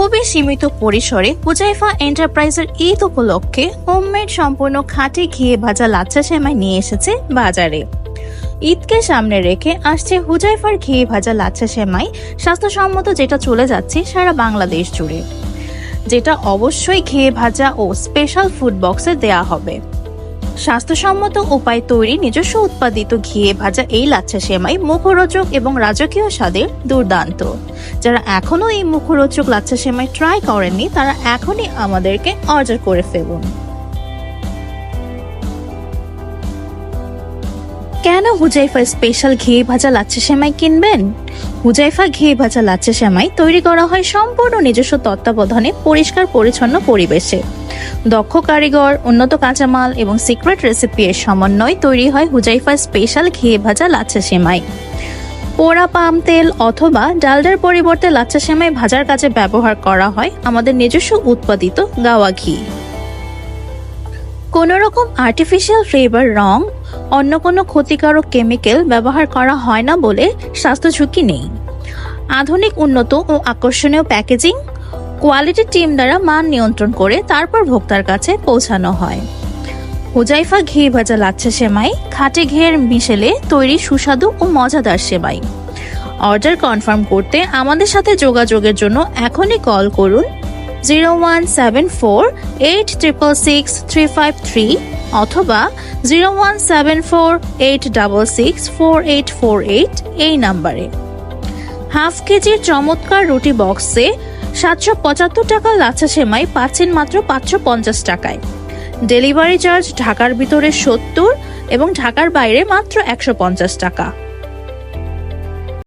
খুবই সীমিত পরিসরে হুজাইফা এন্টারপ্রাইজের ঈদ উপলক্ষে হোমমেড সম্পূর্ণ খাঁটি ঘিয়ে ভাজা লাচ্ছা সেমাই নিয়ে এসেছে বাজারে। ঈদকে সামনে রেখে আসছে হুজাইফার ঘিয়ে ভাজা লাচ্ছা সেমাই, স্বাস্থ্যসম্মত যেটা চলে যাচ্ছে সারা বাংলাদেশ জুড়ে। যেটা অবশ্যই ঘিয়ে ভাজা ও স্পেশাল ফুড বক্সে দেয়া হবে। স্বাস্থ্যসম্মত উপায় তৈরি নিজস্ব উৎপাদিত ঘিয়ে ভাজা এই লাচ্ছা সেমাই মুখরোচক এবং রাজকীয় স্বাদের দুর্দান্ত। যারা এখনও এই মুখরোচক লাচ্ছা সেমাই ট্রাই করেননি, তারা এখনই আমাদেরকে অর্ডার করে ফেলুন। কেন হুজাইফা স্পেশাল ঘি ভাজা লাচ্ছা সেমাই কিনবেন? হুজাইফা ঘি ভাজা লাচ্ছা সেমাই তৈরি করা হয় সম্পূর্ণ নিজস্ব তত্ত্বাবধানে, পরিষ্কার, পরিচ্ছন্ন পরিবেশে। দক্ষ কারিগর, উন্নত কাঁচামাল এবং সিক্রেট রেসিপি এর সমন্বয় তৈরি হয় হুজাইফা স্পেশাল ঘি ভাজা লাচ্ছা সেমাই। পোড়া পাম তেল অথবা ডালডার পরিবর্তে লাচ্ছা সেমাই ভাজার কাজে ব্যবহার করা হয় আমাদের নিজস্ব উৎপাদিত গাওয়া ঘি। কোনো রকম আর্টিফিশিয়াল ফ্লেভার রং অন্য কোনো ক্ষতিকারক কেমিক্যাল ব্যবহার করা হয় না বলে স্বাস্থ্য ঝুঁকি নেই। আধুনিক, উন্নত ও আকর্ষণীয় প্যাকেজিং, কোয়ালিটি টিম দ্বারা মান নিয়ন্ত্রণ করে তারপর ভোক্তার কাছে পৌঁছানো হয়। হুজাইফা ঘি ভাজা লাচ্ছা সেমাই, খাটে ঘের মিশেলে তৈরি সুস্বাদু ও মজাদার সেমাই। অর্ডার কনফার্ম করতে আমাদের সাথে যোগাযোগের জন্য এখনই কল করুন zero one seven four eight triple six three five three অথবা zero one seven four eight double six four eight four eight এই নাম্বারে। হাফ কেজির চমৎকার রুটি বক্সে সাতশো পঁচাত্তর টাকা লাচ্ছা সেমাই পাচ্ছেন মাত্র পাঁচশো পঞ্চাশ টাকায়। ডেলিভারি চার্জ ঢাকার ভিতরে সত্তর এবং ঢাকার বাইরে মাত্র একশো পঞ্চাশ টাকা।